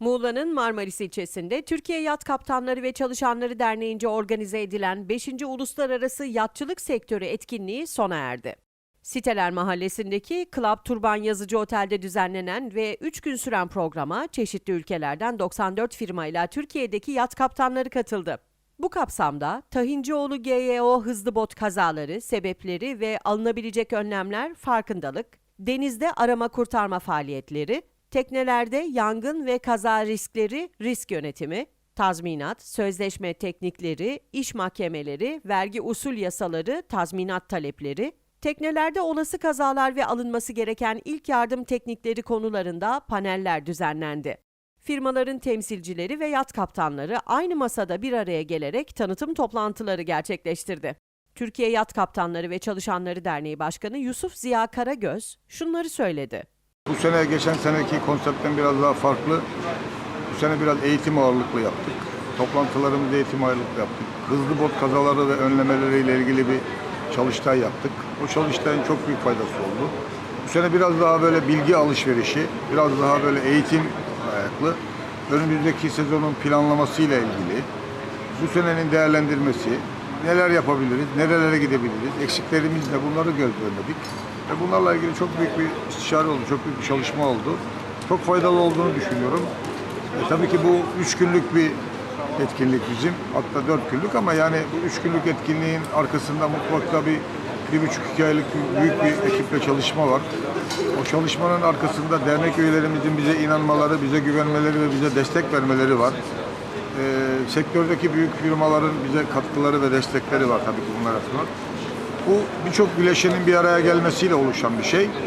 Muğla'nın Marmaris ilçesinde Türkiye Yat Kaptanları ve Çalışanları Derneği'nce organize edilen 5. Uluslararası Yatçılık Sektörü etkinliği sona erdi. Siteler Mahallesi'ndeki Club Turban Yazıcı Otel'de düzenlenen ve 3 gün süren programa çeşitli ülkelerden 94 firmayla Türkiye'deki yat kaptanları katıldı. Bu kapsamda Tahincioğlu GYO hızlı bot kazaları, sebepleri ve alınabilecek önlemler, farkındalık, denizde arama kurtarma faaliyetleri, teknelerde yangın ve kaza riskleri, risk yönetimi, tazminat, sözleşme teknikleri, iş mahkemeleri, vergi usul yasaları, tazminat talepleri, teknelerde olası kazalar ve alınması gereken ilk yardım teknikleri konularında paneller düzenlendi. Firmaların temsilcileri ve yat kaptanları aynı masada bir araya gelerek tanıtım toplantıları gerçekleştirdi. Türkiye Yat Kaptanları ve Çalışanları Derneği Başkanı Yusuf Ziya Karagöz şunları söyledi. Bu sene geçen seneki konseptten biraz daha farklı. Bu sene biraz eğitim ağırlıklı yaptık. Toplantılarımızı eğitim ağırlıklı yaptık. Hızlı bot kazaları ve önlemeleriyle ilgili bir çalıştay yaptık. O çalıştayın çok büyük faydası oldu. Bu sene biraz daha böyle bilgi alışverişi, biraz daha böyle eğitim ayaklı. Önümüzdeki sezonun planlamasıyla ilgili, bu senenin değerlendirmesi, neler yapabiliriz, nerelere gidebiliriz, eksiklerimiz ne bunları gözlemledik. Ve bunlarla ilgili çok büyük bir istişare oldu, çok büyük bir çalışma oldu. Çok faydalı olduğunu düşünüyorum. E, tabii ki bu üç günlük bir etkinlik bizim, hatta dört günlük ama yani bu üç günlük etkinliğin arkasında mutlaka bir bir buçuk iki aylık büyük bir ekiple çalışma var. O çalışmanın arkasında dernek üyelerimizin bize inanmaları, bize güvenmeleri ve bize destek vermeleri var. Ee, sektördeki büyük firmaların bize katkıları ve destekleri var tabii ki bunlar arasında. Bu birçok bileşenin bir araya gelmesiyle oluşan bir şey.